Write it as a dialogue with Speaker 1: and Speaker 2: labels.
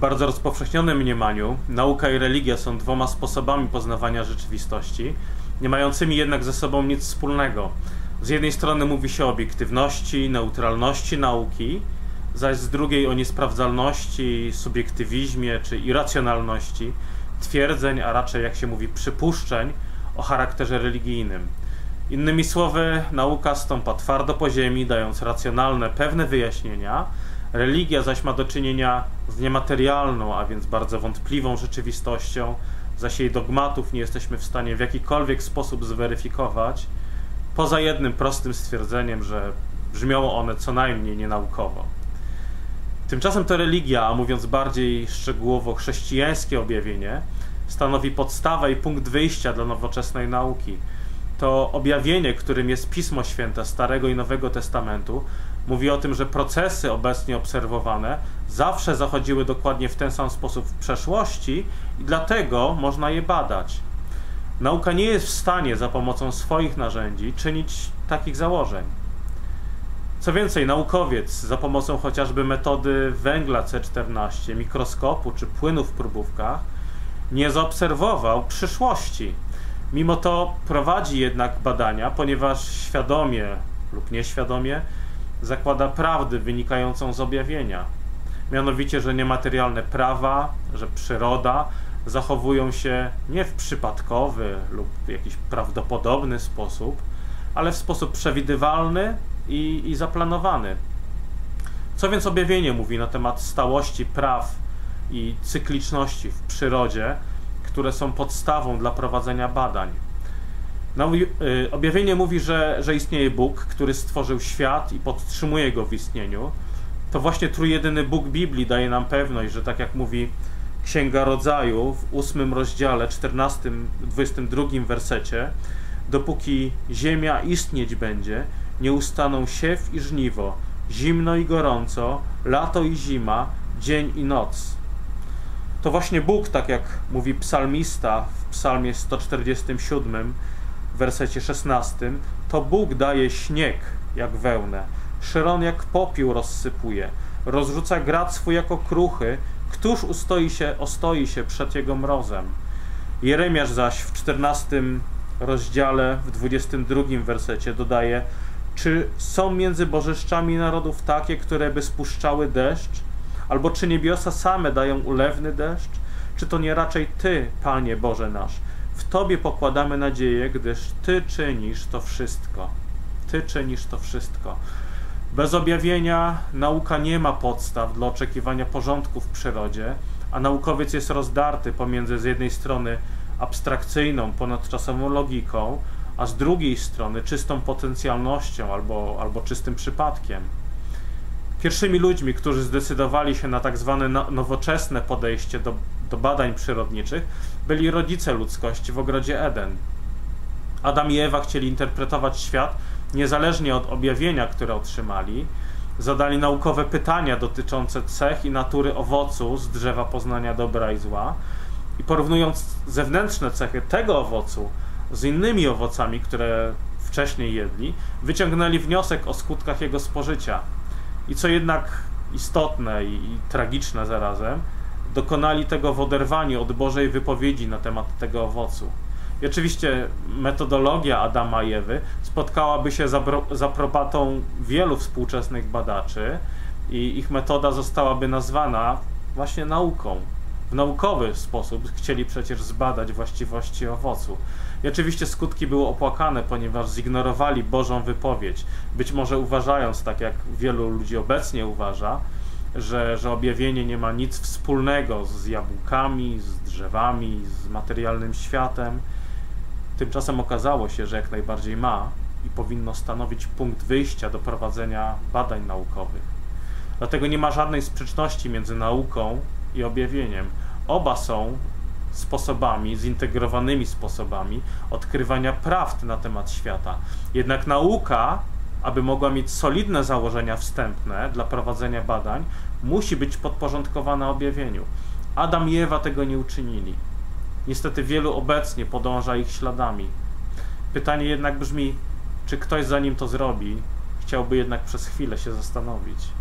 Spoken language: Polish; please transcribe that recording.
Speaker 1: bardzo rozpowszechnionym mniemaniu nauka i religia są dwoma sposobami poznawania rzeczywistości, nie mającymi jednak ze sobą nic wspólnego. Z jednej strony mówi się o obiektywności, neutralności nauki, zaś z drugiej o niesprawdzalności, subiektywizmie czy irracjonalności twierdzeń, a raczej jak się mówi przypuszczeń o charakterze religijnym. Innymi słowy, nauka stąpa twardo po ziemi, dając racjonalne, pewne wyjaśnienia, religia zaś ma do czynienia z niematerialną, a więc bardzo wątpliwą rzeczywistością, zaś jej dogmatów nie jesteśmy w stanie w jakikolwiek sposób zweryfikować, poza jednym prostym stwierdzeniem, że brzmią one co najmniej nienaukowo. Tymczasem to religia, a mówiąc bardziej szczegółowo chrześcijańskie objawienie, stanowi podstawę i punkt wyjścia dla nowoczesnej nauki. To objawienie, którym jest Pismo Święte Starego i Nowego Testamentu, mówi o tym, że procesy obecnie obserwowane zawsze zachodziły dokładnie w ten sam sposób w przeszłości i dlatego można je badać. Nauka nie jest w stanie za pomocą swoich narzędzi czynić takich założeń. Co więcej, naukowiec za pomocą chociażby metody węgla C14, mikroskopu czy płynów w próbówkach nie zaobserwował przyszłości. Mimo to prowadzi jednak badania, ponieważ świadomie lub nieświadomie zakłada prawdy wynikającą z objawienia. Mianowicie, że niematerialne prawa, że przyroda zachowują się nie w przypadkowy lub w jakiś prawdopodobny sposób, ale w sposób przewidywalny i, i zaplanowany. Co więc objawienie mówi na temat stałości praw i cykliczności w przyrodzie, które są podstawą dla prowadzenia badań? No, y, objawienie mówi, że, że istnieje Bóg, który stworzył świat i podtrzymuje go w istnieniu. To właśnie trójjedyny Bóg Biblii daje nam pewność, że tak jak mówi Księga Rodzaju w ósmym rozdziale, 14, 22 wersecie, dopóki ziemia istnieć będzie, nie ustaną siew i żniwo, zimno i gorąco, lato i zima, dzień i noc. To właśnie Bóg, tak jak mówi psalmista w psalmie 147, w wersecie 16, to Bóg daje śnieg jak wełnę, szyron jak popiół rozsypuje, rozrzuca grat swój jako kruchy, któż ustoi się, ostoi się przed jego mrozem. Jeremiasz zaś w 14 rozdziale, w 22 wersecie dodaje, czy są między bożyszczami narodów takie, które by spuszczały deszcz? Albo czy niebiosa same dają ulewny deszcz? Czy to nie raczej Ty, Panie Boże nasz? W Tobie pokładamy nadzieję, gdyż Ty czynisz to wszystko. Ty czynisz to wszystko. Bez objawienia nauka nie ma podstaw dla oczekiwania porządku w przyrodzie, a naukowiec jest rozdarty pomiędzy z jednej strony abstrakcyjną, ponadczasową logiką, a z drugiej strony czystą potencjalnością albo, albo czystym przypadkiem. Pierwszymi ludźmi, którzy zdecydowali się na tak zwane no, nowoczesne podejście do, do badań przyrodniczych, byli rodzice ludzkości w ogrodzie Eden. Adam i Ewa chcieli interpretować świat niezależnie od objawienia, które otrzymali. Zadali naukowe pytania dotyczące cech i natury owocu z drzewa poznania dobra i zła. I porównując zewnętrzne cechy tego owocu z innymi owocami, które wcześniej jedli, wyciągnęli wniosek o skutkach jego spożycia. I co jednak istotne i, i tragiczne zarazem, dokonali tego w oderwaniu od Bożej wypowiedzi na temat tego owocu. I oczywiście metodologia Adama i Ewy spotkałaby się z aprobatą wielu współczesnych badaczy i ich metoda zostałaby nazwana właśnie nauką. W naukowy sposób chcieli przecież zbadać właściwości owocu. I oczywiście skutki były opłakane, ponieważ zignorowali Bożą wypowiedź, być może uważając, tak jak wielu ludzi obecnie uważa, że, że objawienie nie ma nic wspólnego z jabłkami, z drzewami, z materialnym światem. Tymczasem okazało się, że jak najbardziej ma i powinno stanowić punkt wyjścia do prowadzenia badań naukowych. Dlatego nie ma żadnej sprzeczności między nauką i objawieniem. Oba są sposobami, zintegrowanymi sposobami odkrywania prawd na temat świata. Jednak nauka, aby mogła mieć solidne założenia wstępne dla prowadzenia badań, musi być podporządkowana objawieniu. Adam i Ewa tego nie uczynili. Niestety wielu obecnie podąża ich śladami. Pytanie jednak brzmi, czy ktoś zanim to zrobi, chciałby jednak przez chwilę się zastanowić.